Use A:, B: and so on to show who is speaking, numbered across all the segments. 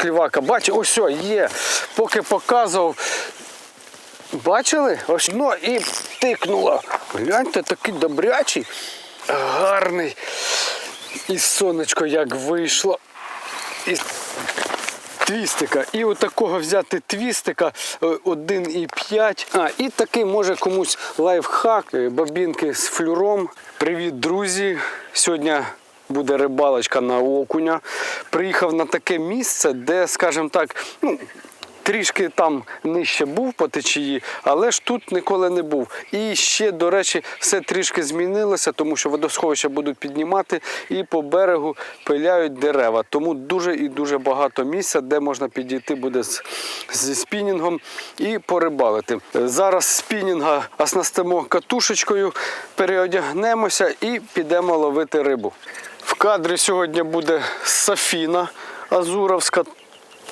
A: клівака. Бачите, ось о, є. Поки показував. Бачили? Ось ну і тикнуло. Гляньте, такий добрячий, гарний. І сонечко як вийшло. І твістика. І от такого взяти твістика е, 1,5. А, і такий може комусь лайфхак, е, бобінки з флюром. Привіт, друзі! Сьогодні буде рибалочка на окуня. Приїхав на таке місце, де, скажімо так, ну. Трішки там нижче був по течії, але ж тут ніколи не був. І ще, до речі, все трішки змінилося, тому що водосховища будуть піднімати і по берегу пиляють дерева. Тому дуже і дуже багато місця, де можна підійти буде зі спінінгом і порибалити. Зараз спінінга оснастимо катушечкою, переодягнемося і підемо ловити рибу. Кадрі сьогодні буде Сафіна Азуровська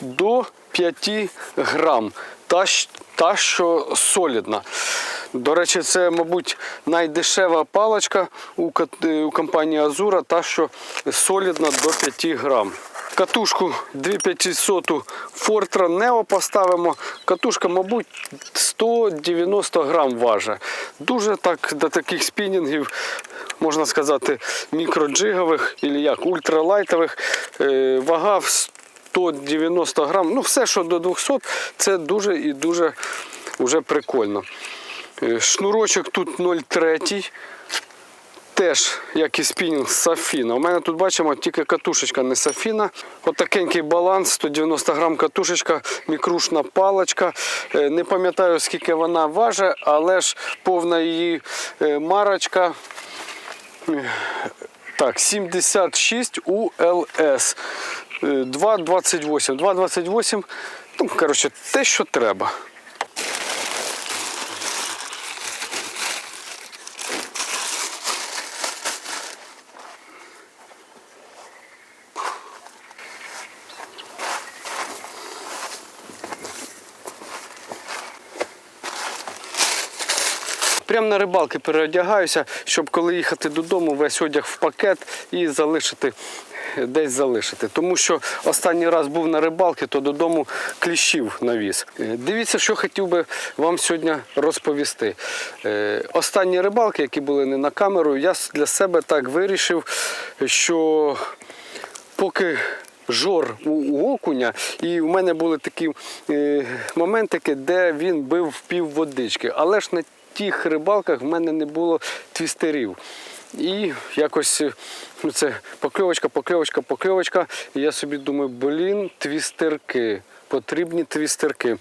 A: до 5 грам. Та, та що солідна. До речі, це, мабуть, найдешева паличка у компанії Азура, та що солідна до 5 грам. Катушку 2500 Фортра Нео поставимо. Катушка, мабуть, 190 грам важить. Дуже так до таких спінінгів, можна сказати, мікроджигових або як ультралайтових. е, Вага в 190 грам. Ну, все, що до 200, це дуже і дуже вже прикольно. Е, Шнурочок тут 0,3. Теж, як і спінінг Сафіна. У мене тут бачимо тільки катушечка, не Сафіна. Отакенький баланс, 190 грам катушечка, мікрушна паличка. Е, Не пам'ятаю, скільки вона важить, але ж повна її е, марочка. Е, Так, 76 УЛС. Е, 2,28. 2,28. Ну, коротше, те, що треба. Прямо рибалки переодягаюся, щоб коли їхати додому, весь одяг в пакет і залишити. Десь залишити. Тому що останній раз був на рибалці, то додому кліщів навіз. Е, Дивіться, що хотів би вам сьогодні розповісти. Е, Останні рибалки, які були не на камеру, я для себе так вирішив, що поки жор у, окуня, і в мене були такі е, моментики, де він бив пів водички. Але ж на тих рибалках в мене не було твістерів. І якось е, ну, це покльовочка, покльовочка, покльовочка. І я собі думаю, блін, твістерки, потрібні твістерки.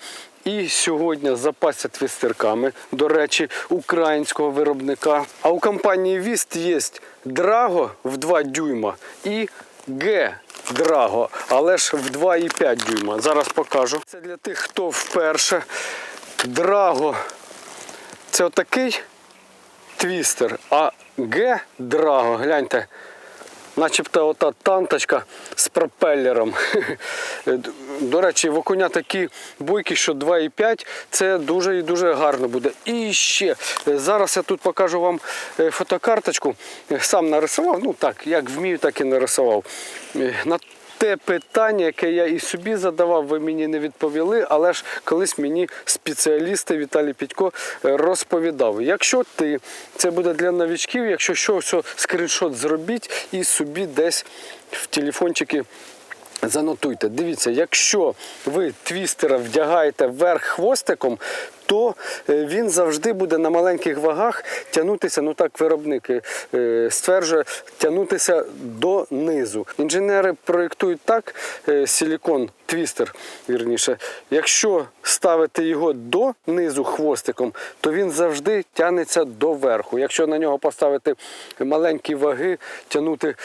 A: І сьогодні запасся твістерками, до речі, українського виробника. А у компанії Віст є Драго в 2 дюйма і Г Драго, але ж в 2,5 дюйма. Зараз покажу. Це для тих, хто вперше. Драго це отакий твістер, а Г Драго, гляньте, начебто ота танточка з пропелером. До речі, в окуня такі буйки, що 2,5, це дуже і дуже гарно буде. І ще зараз я тут покажу вам е, фотокарточку. Сам нарисував, ну так, як вмію, так і нарисував. Е, те питання, яке я і собі задавав, ви мені не відповіли, але ж колись мені спеціалісти Віталій Підько е, розповідав. Якщо ти, це буде для новичків, якщо що, все, скріншот зробіть і собі десь в телефончики Занотуйте, дивіться, якщо ви твістера вдягаєте вверх хвостиком, то е, він завжди буде на маленьких вагах тягнутися, ну так виробник е, стверджує, тягнутися донизу. Інженери проєктують так, е, силікон, твістер, вірніше, якщо ставити його донизу хвостиком, то він завжди тягнеться доверху. Якщо на нього поставити маленькі ваги, тягнути.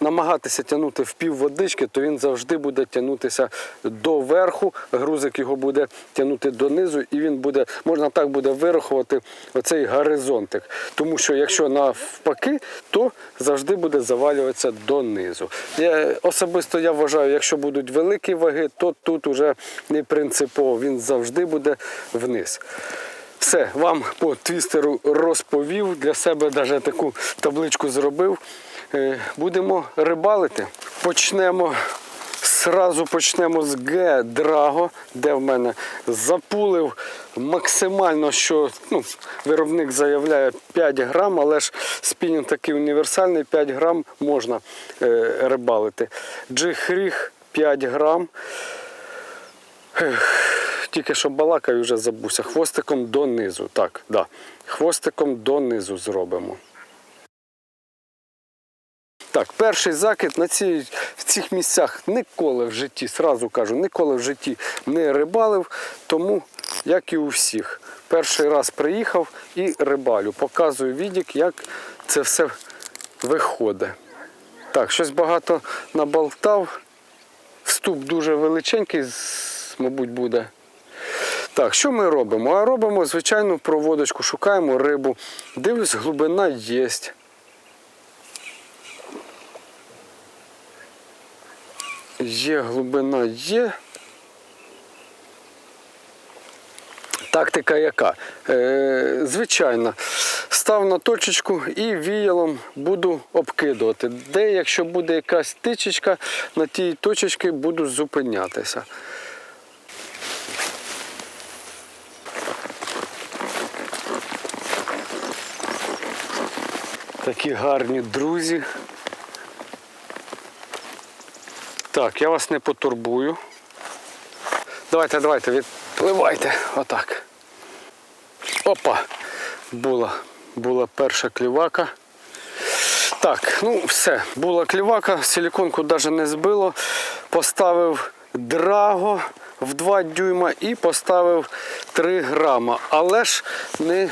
A: Намагатися тягнути в пів водички, то він завжди буде тягнутися до верху, грузик його буде тягнути донизу, і він буде, можна так буде вирахувати оцей горизонтик. Тому що якщо навпаки, то завжди буде завалюватися донизу. Я, особисто я вважаю, якщо будуть великі ваги, то тут уже не принципово, він завжди буде вниз. Все, вам по твістеру розповів. Для себе навіть таку табличку зробив. Е, Будемо рибалити. Почнемо Сразу почнемо з Г Драго, де в мене запулив максимально, що ну, виробник заявляє 5 грам, але ж спінінг такий універсальний, 5 грам можна е, рибалити. Джихріг 5 грам. Ех, Тільки що балакаю, вже забувся. Хвостиком донизу. Так, да. Хвостиком донизу зробимо. Так, перший закид на ці, в цих місцях ніколи в житті, сразу кажу, ніколи в житті не рибалив, тому, як і у всіх, перший раз приїхав і рибалю. Показую відік, як це все виходить. Так, щось багато наболтав. Вступ дуже величенький, мабуть, буде. Так, що ми робимо? А робимо звичайну проводочку, шукаємо рибу. Дивлюсь, глибина є. Є глибина, є. Тактика яка? Е, звичайно, став на точечку і віялом буду обкидувати. Де, якщо буде якась тичечка, на тій точечці буду зупинятися. Такі гарні друзі. Так, я вас не потурбую. Давайте, давайте, відпливайте. Отак. Опа! Була, була перша клівака. Так, ну все, була клівака, силіконку навіть не збило. Поставив драго в 2 дюйма і поставив 3 грама. Але ж не,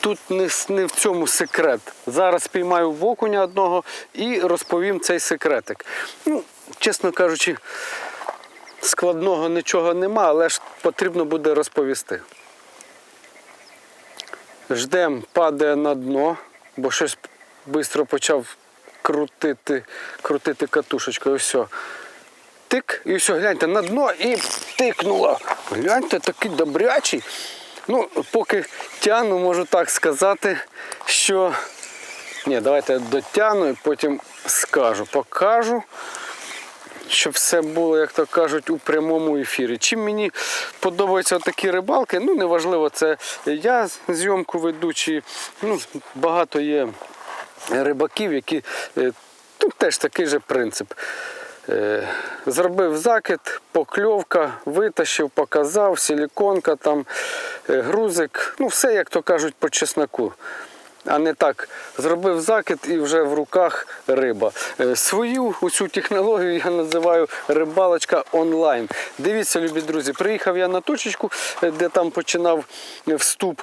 A: тут не, не в цьому секрет. Зараз піймаю в окуня одного і розповім цей секретик. Ну, чесно кажучи, складного нічого нема, але ж потрібно буде розповісти. Ждем, падає на дно, бо щось швидко почав крутити, крутити катушечкою. Все. Тик, і все, гляньте, на дно і тикнуло. Гляньте, такий добрячий. Ну, поки тяну, можу так сказати, що. Ні, давайте дотягну і потім скажу, покажу щоб все було, як то кажуть, у прямому ефірі. Чим мені подобаються такі рибалки, ну неважливо, це я зйомку веду, чи ну, багато є рибаків, які е, тут теж такий же принцип. Е, Зробив закид, покльовка, витащив, показав, силіконка, там, е, грузик, ну все, як то кажуть, по чесноку. А не так, зробив закид і вже в руках риба. Е, Свою цю технологію я називаю рибалочка онлайн. Дивіться, любі друзі, приїхав я на точечку, е, де там починав е, вступ.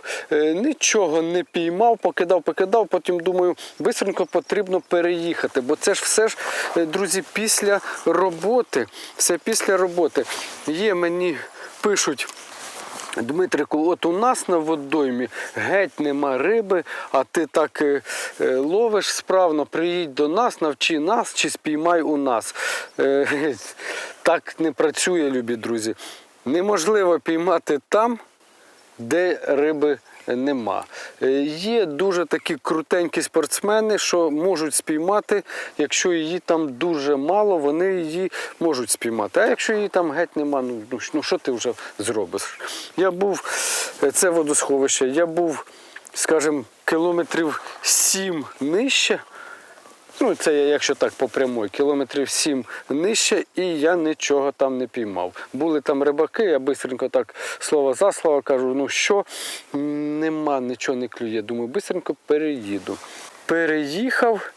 A: Нічого не піймав, покидав, покидав. Потім думаю, бистренько потрібно переїхати. Бо це ж все ж, друзі, після роботи. Все після роботи. Є мені пишуть. Дмитрику, от у нас на водоймі геть нема риби, а ти так е, е, ловиш справно, приїдь до нас, навчи нас чи спіймай у нас. Е, так не працює, любі друзі. Неможливо піймати там, де риби нема. Е, Є дуже такі крутенькі спортсмени, що можуть спіймати, якщо її там дуже мало, вони її можуть спіймати. А якщо її там геть нема, ну, ну, ну що ти вже зробиш? Я був, е, це водосховище, я був, скажімо, кілометрів сім нижче. Ну, це я, якщо так по прямой, кілометрів сім нижче, і я нічого там не піймав. Були там рибаки, я бистренько так слово за слово кажу, ну що, нема, нічого не клює. Думаю, бистренько переїду. Переїхав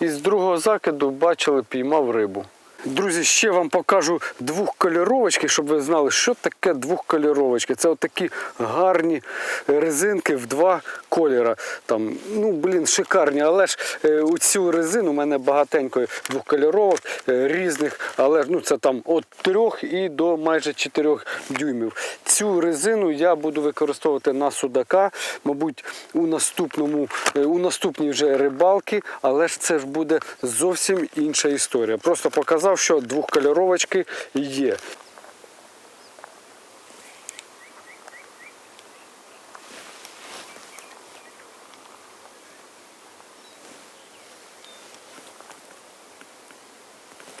A: і з другого закиду бачили, піймав рибу. Друзі, ще вам покажу двохкольоровочки, щоб ви знали, що таке двохкольоровочки. Це отакі гарні резинки в два кольора. Там, ну, блін, шикарні. Але ж е, у цю резину у мене багатенько двохкольоровок е, різних, але ну, це там від трьох і до майже 4 дюймів. Цю резину я буду використовувати на судака, мабуть, у наступному, е, у наступній вже рибалки, але ж це ж буде зовсім інша історія. Просто показав, що двохкольоровочки є.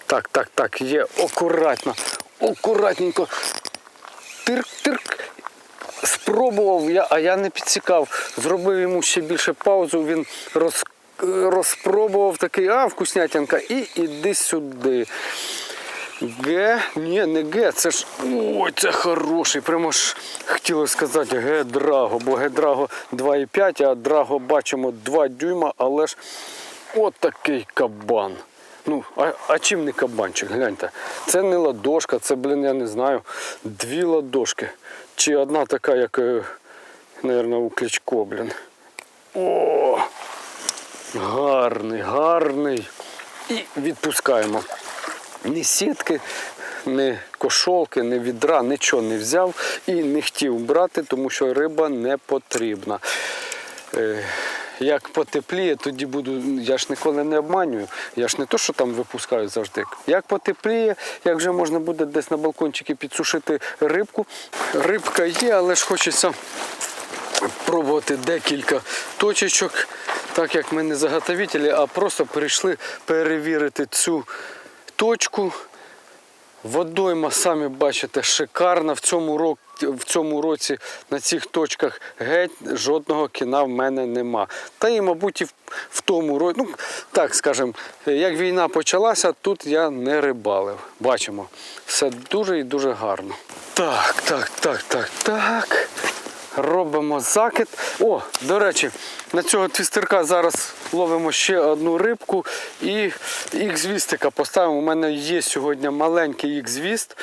A: Так. Так, так, є акуратно, акуратненько. Тирк-тирк. Спробував, я, а я не підсікав. Зробив йому ще більше паузу, він роз, розпробував такий, а, вкуснятинка, і іди сюди. Г, ні, не Г, це ж. Ой, це хороший. Прямо ж хотілося сказати Г Драго, бо Г Драго 2,5, а Драго бачимо 2 дюйма, але ж от такий кабан. Ну, а, а чим не кабанчик? Гляньте. Це не ладошка, це, блін, я не знаю, дві ладошки. Чи одна така, як, е, мабуть, у Кличко, блін. О! Гарний, гарний. І відпускаємо. Ні сітки, ні кошолки, ні відра, нічого не взяв і не хотів брати, тому що риба не потрібна. Е, Як потепліє, тоді буду. Я ж ніколи не обманюю. Я ж не то, що там випускаю завжди. Як потепліє, як вже можна буде десь на балкончики підсушити рибку. Рибка є, але ж хочеться пробувати декілька точечок, так як ми не заготовителі, а просто прийшли перевірити цю точку. Водойма, самі бачите, шикарна. В цьому, рок, в цьому році на цих точках геть жодного кіна в мене нема. Та і, мабуть, і в, в тому році, ну так скажемо, як війна почалася, тут я не рибалив. Бачимо, все дуже і дуже гарно. Так, так, так, так, так. Робимо закид. О, до речі, на цього твістерка зараз ловимо ще одну рибку і ікс-вістика поставимо. У мене є сьогодні маленький ікс-віст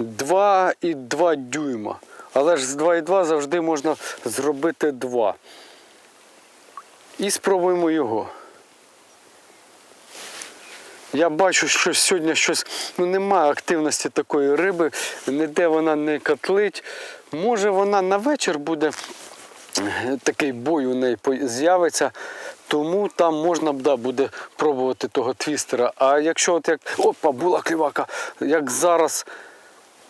A: 2,2 дюйма. Але ж з 2,2 завжди можна зробити 2. І спробуємо його. Я бачу, що сьогодні щось ну, немає активності такої риби, ніде вона не котлить. Може вона на вечір буде е, такий бой у неї з'явиться, тому там можна да, буде пробувати того твістера. А якщо от як. Опа, була клівака, як зараз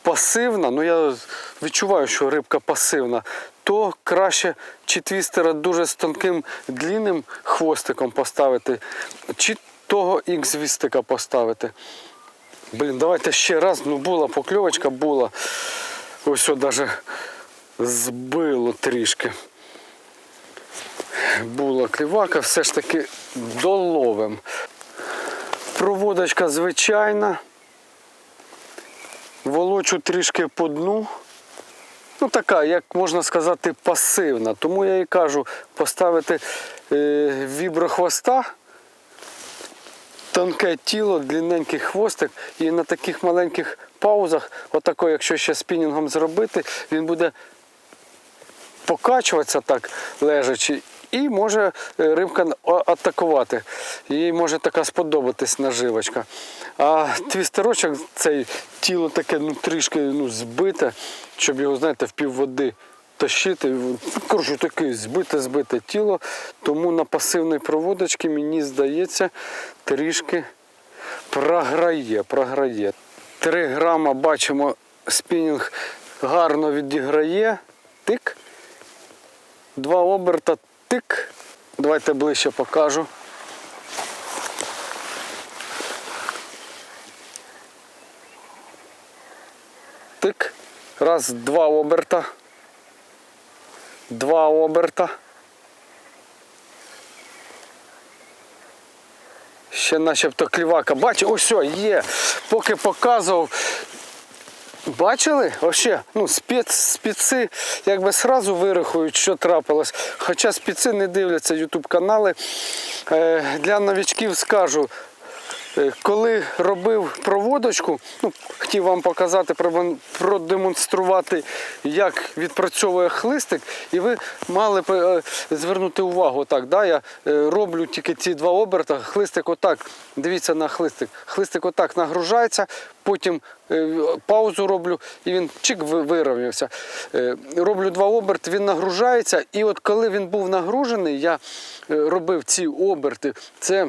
A: пасивна, ну я відчуваю, що рибка пасивна, то краще чи твістера дуже з тонким длінним хвостиком поставити, чи того ікс-вістика поставити. Блін, давайте ще раз. Ну була покльовочка, була. Ось що навіть збило трішки. Була клівака, все ж таки доловим. Проводочка звичайна. Волочу трішки по дну. Ну, така, як можна сказати, пасивна. Тому я і кажу поставити е, віброхвоста, тонке тіло, длинненький хвостик, і на таких маленьких паузах, отако, якщо ще спінінгом зробити, він буде покачуватися так лежачи, і може е, рибка атакувати. Їй може така сподобатись наживочка. А твістерочок, цей тіло таке ну, трішки ну, збите, щоб його, знаєте, в півводи тащити. Коротше, таке збите-збите тіло. Тому на пасивній проводочці, мені здається, трішки програє, програє. Три грама бачимо, спінінг гарно відіграє. Тик. Два оберта, тик. Давайте ближче покажу. Тик. Раз, два оберта. Два оберта. Ще начебто клівака. Бачу, ось є. Поки показував. Бачили? Вообще, ну, спец, якби сразу вирахують, що трапилось. Хоча спеці не дивляться ютуб канали. Е, для новичків скажу. Е, Коли робив проводочку, ну, хотів вам показати, продемонструвати, як відпрацьовує хлистик, і ви мали б е, звернути увагу. Так, да, я е, роблю тільки ці два оберта, хлистик отак, дивіться на хлистик. Хлистик отак нагружається, потім паузу роблю, і він чик вирівнявся. Роблю два оберти, він нагружається, і от коли він був нагружений, я робив ці оберти, це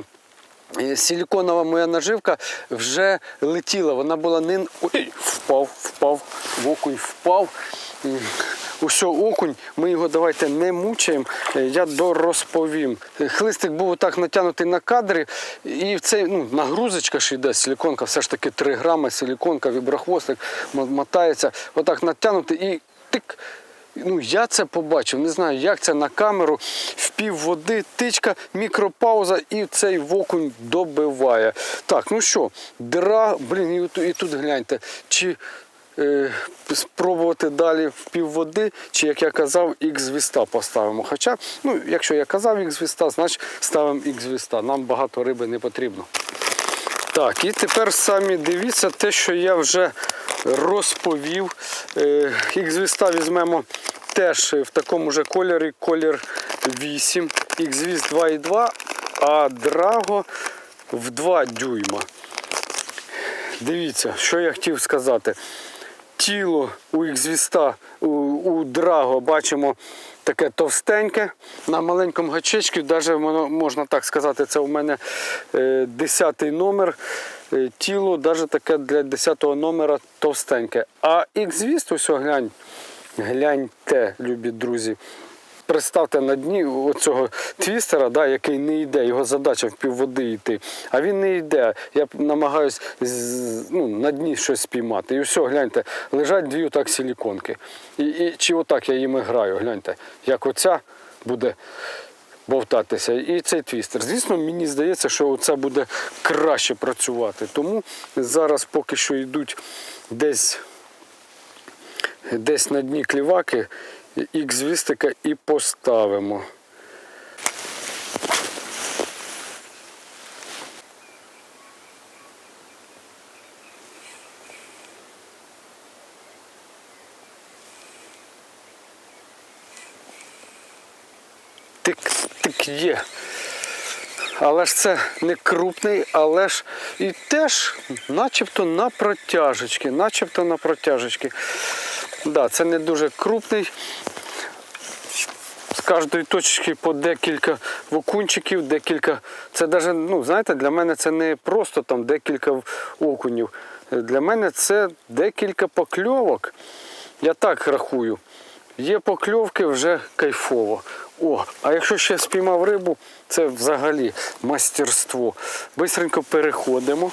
A: силіконова моя наживка вже летіла. Вона була не. Ой, впав, впав, в окунь впав. Усьо окунь, ми його давайте не мучаємо, е, я дорозповім. Е, Хлистик був отак натягнутий на кадри, і в цей ну, нагрузочка ж йде, силіконка, все ж таки 3 грами силіконка, віброхвостик мотається, отак натягнутий і тик. Ну, я це побачив, не знаю, як це на камеру. В пів води, тичка, мікропауза і цей вокунь добиває. Так, ну що, дира, блін, і, тут- гляньте, чи е, спробувати далі в пів води, чи як я казав, X-звіста поставимо. Хоча, ну, якщо я казав X-звіста, значить ставимо X-звіста. Нам багато риби не потрібно. Так, і тепер самі дивіться те, що я вже розповів. Е, Х-звіста візьмемо теж в такому же кольорі, колір 8, Х-звіст 2,2, а Драго в 2 дюйма. Дивіться, що я хотів сказати. Тіло у у, у Драго бачимо таке товстеньке. На маленькому гачечку, навіть можна так сказати, це у мене е, 10 номер. Е, тіло навіть таке для 10 номера товстеньке. А Х-звіст, ось глянь, гляньте, любі друзі. Представте на дні оцього твістера, да, який не йде, його задача в півводи йти. А він не йде. Я намагаюся ну, на дні щось спіймати. І все, гляньте, лежать дві отак силіконки. І, і, чи отак я їм граю, гляньте, як оця буде бовтатися. І цей твістер. Звісно, мені здається, що це буде краще працювати. Тому зараз поки що йдуть десь десь на дні кліваки ікс-вістика і поставимо. Тик, тик є. Але ж це не крупний, але ж і теж начебто на протяжечки, начебто на протяжечки. Да, це не дуже крупний. З кожної точки по декілька окунчиків, декілька. Це даже, ну, знаєте, для мене це не просто там декілька окунів. Для мене це декілька покльовок. Я так рахую. Є покльовки вже кайфово. О, а якщо ще спіймав рибу, це взагалі мастерство. Бистренько переходимо.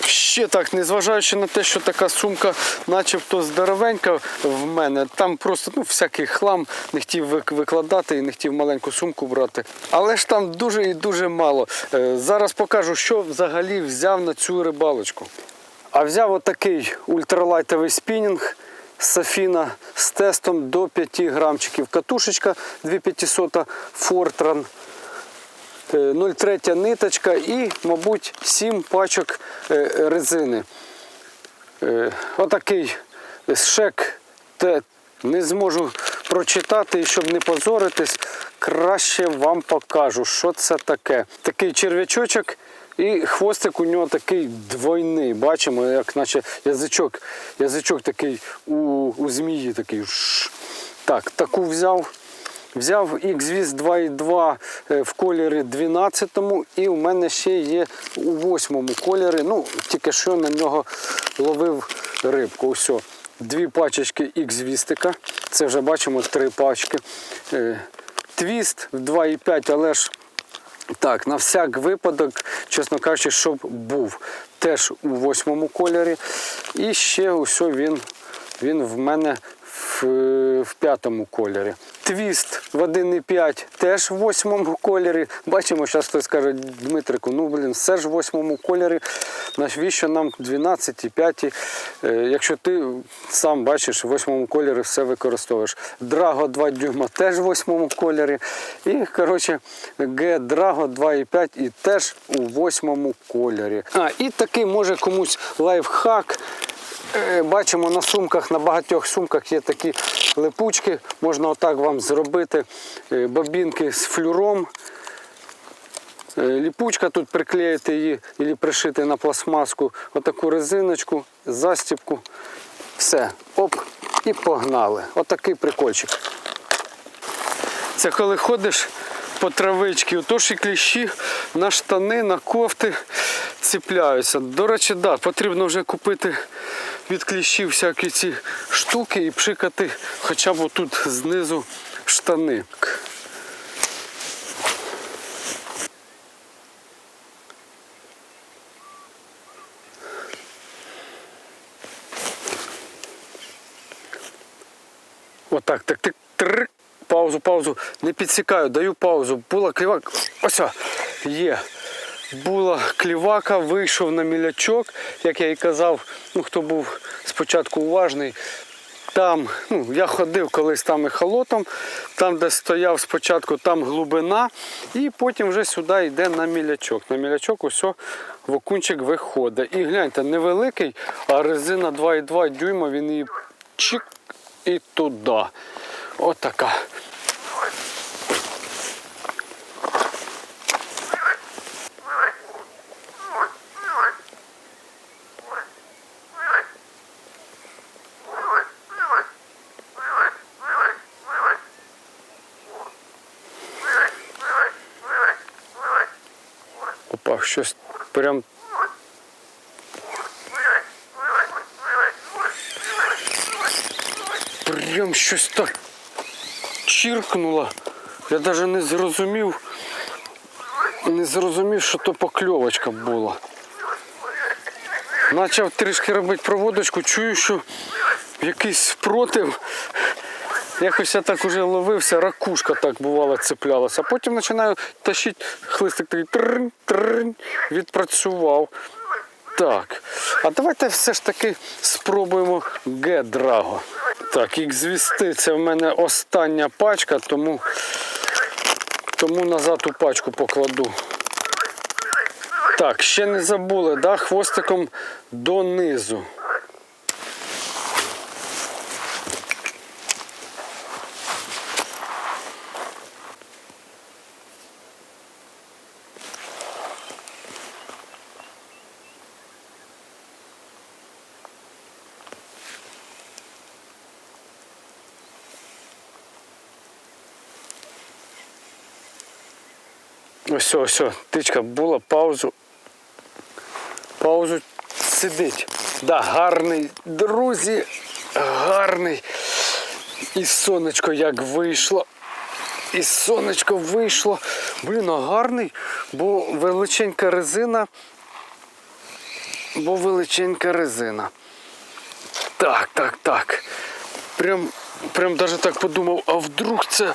A: Ще так, незважаючи на те, що така сумка начебто здоровенька в мене, там просто ну, всякий хлам не хотів викладати і не хотів маленьку сумку брати. Але ж там дуже і дуже мало. Е, Зараз покажу, що взагалі взяв на цю рибалочку. А взяв отакий ультралайтовий спінінг Сафіна з тестом до 5 грамчиків. Катушечка 2500 Fortran. Е, 0,3 ниточка і, мабуть, 7 пачок е, резини. Е, Отакий шек те не зможу прочитати і щоб не позоритись, краще вам покажу, що це таке. Такий черв'ячочок і хвостик у нього такий двойний. Бачимо, як наче язичок, язичок такий у, у змії такий. Так, таку взяв. Взяв X-Viz 2.2 е, в кольорі 12 і у мене ще є у 8 кольорі. Ну, тільки що на нього ловив рибку. Ось. Дві пачечки X-Вістика. Це вже бачимо три пачки. Е, Твіст в 2,5, але ж так, на всяк випадок, чесно кажучи, щоб був теж у восьмому кольорі. І ще усе він, він в мене в, в п'ятому кольорі. Твіст в 1,5 теж в восьмому кольорі. Бачимо, зараз хтось скаже Дмитрику, ну блін, все ж в восьмому кольорі. Навіщо нам 12 і 5? Е, Якщо ти сам бачиш, в восьмому кольорі все використовуєш. Драго 2 дюйма теж в восьмому кольорі. І коротше, Г Драго 2,5 і теж у восьмому кольорі. А, і такий може комусь лайфхак. Е, Бачимо на сумках, на багатьох сумках є такі липучки. Можна отак вам зробити е, бобінки з флюром. Е, Ліпучка тут приклеїти її або пришити на пластмаску, отаку резиночку, застібку. Все, оп, і погнали. Отакий прикольчик. Це коли ходиш по травичці. Отож і кліщі на штани, на кофти ціпляються. До речі, да, потрібно вже купити від кліщів всякі ці штуки і пшикати хоча б тут знизу штани. Отак, так, так, трик. Паузу, паузу. Не підсікаю, даю паузу. Була клівака. Ось. о, Є. Була клівака, вийшов на мілячок, як я і казав, ну хто був спочатку уважний. Там, ну, я ходив колись там ехолотом, там, де стояв спочатку, там глибина, і потім вже сюди йде на мілячок. На мілячок ось в окунчик виходить. І гляньте, невеликий, а резина 2,2 дюйма, він її чик і туди. Отака. Опа, щось прям. Прям щось так чиркнуло. Я навіть не зрозумів. Не зрозумів, що то покльовочка була. Почав трішки робити проводочку, чую, що якийсь спротив. Якось я так уже ловився, ракушка так бувало цеплялася. А потім починаю тащити хлистик такий трин, трин, відпрацював. Так. А давайте все ж таки спробуємо Г-Драго. Так, як звісти, це в мене остання пачка, тому, тому назад у пачку покладу. Так, ще не забули, да, хвостиком донизу. Ось, ось, тичка була, паузу. Паузу сидить. Да, гарний, друзі, гарний. І сонечко як вийшло. І сонечко вийшло. Блін, а гарний, бо величенька резина. Бо величенька резина. Так, так, так. Прям, прям даже так подумав, а вдруг це.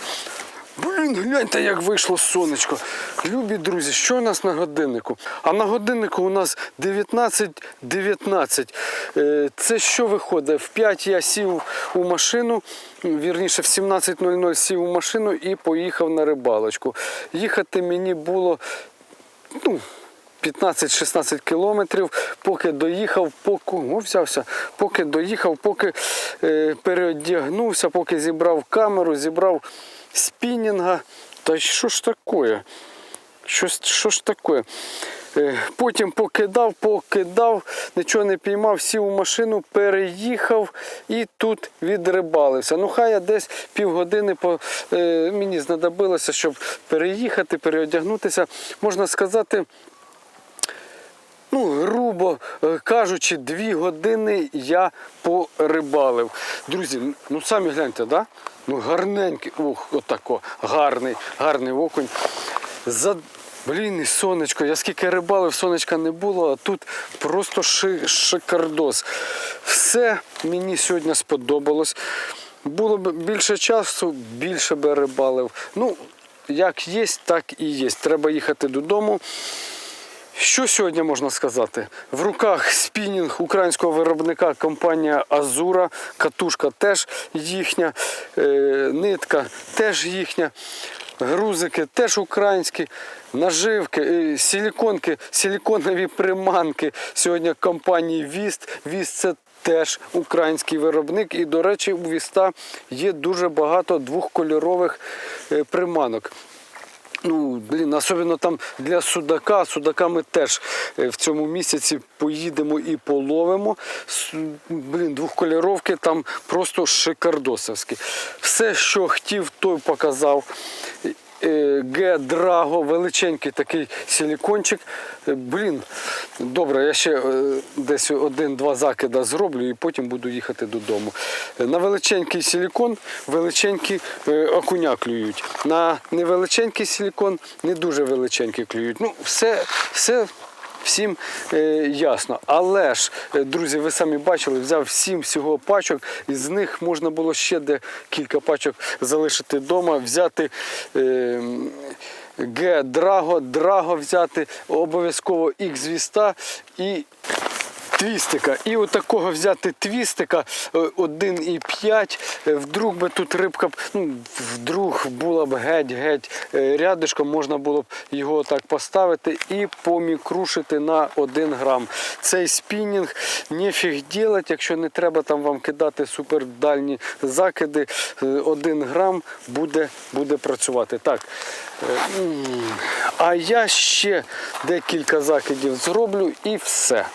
A: Блін, гляньте, як вийшло сонечко. Любі друзі, що у нас на годиннику? А на годиннику у нас 19.19. Е, Це що виходить? В 5 я сів у машину, вірніше в 17.00 сів у машину і поїхав на рибалочку. Їхати мені було ну, 15-16 кілометрів, поки доїхав, поки о, взявся, поки доїхав, поки е, переодягнувся, поки зібрав камеру, зібрав спінінга. Та що ж таке? Що, що ж таке? Е, Потім покидав, покидав, нічого не піймав, сів у машину, переїхав і тут відрибалився. Ну, хай я десь півгодини по, е, мені знадобилося, щоб переїхати, переодягнутися. Можна сказати, Ну, грубо е, кажучи, дві години я порибалив. Друзі, ну самі гляньте, да? Ну гарненький, ох, отако, гарний, гарний окунь. За... Блін, і сонечко. Я скільки рибалив, сонечка не було, а тут просто ши... шикардос. Все мені сьогодні сподобалось. Було б більше часу, більше би рибалив. Ну, як є, так і є. Треба їхати додому. Що сьогодні можна сказати? В руках спінінг українського виробника компанія Азура, катушка теж їхня, е, нитка теж їхня, грузики теж українські, наживки, е, силіконки, силіконові приманки сьогодні компанії Віст. Віст це теж український виробник. І, до речі, у Віста є дуже багато двохкольорових е, приманок. Ну, блін, особливо там для судака. Судака ми теж е, в цьому місяці поїдемо і половимо. Блін, двохкольоровки там просто шикардосовські. Все, що хотів, той показав. Е, Г-Драго, величенький такий силікончик. Е, Блін, добре, я ще е, десь один-два закида зроблю і потім буду їхати додому. На величенький силікон величенькі окуня клюють. На невеличенький силікон не дуже величенькі клюють. Ну, все, все всім е, ясно. Але ж, е, друзі, ви самі бачили, взяв сім всього пачок, і з них можна було ще декілька пачок залишити вдома, взяти. Е, Г Драго, взяти, обов'язково X віста і твістика. І от такого взяти твістика е, 1,5. е, Вдруг би тут рибка, б, ну, вдруг була б геть-геть е, рядишком, можна було б його так поставити і помікрушити на 1 грам. Цей спінінг нефіг ділать, якщо не треба там вам кидати супердальні закиди, 1 грам буде, буде працювати. Так. е, А я ще декілька закидів зроблю і все.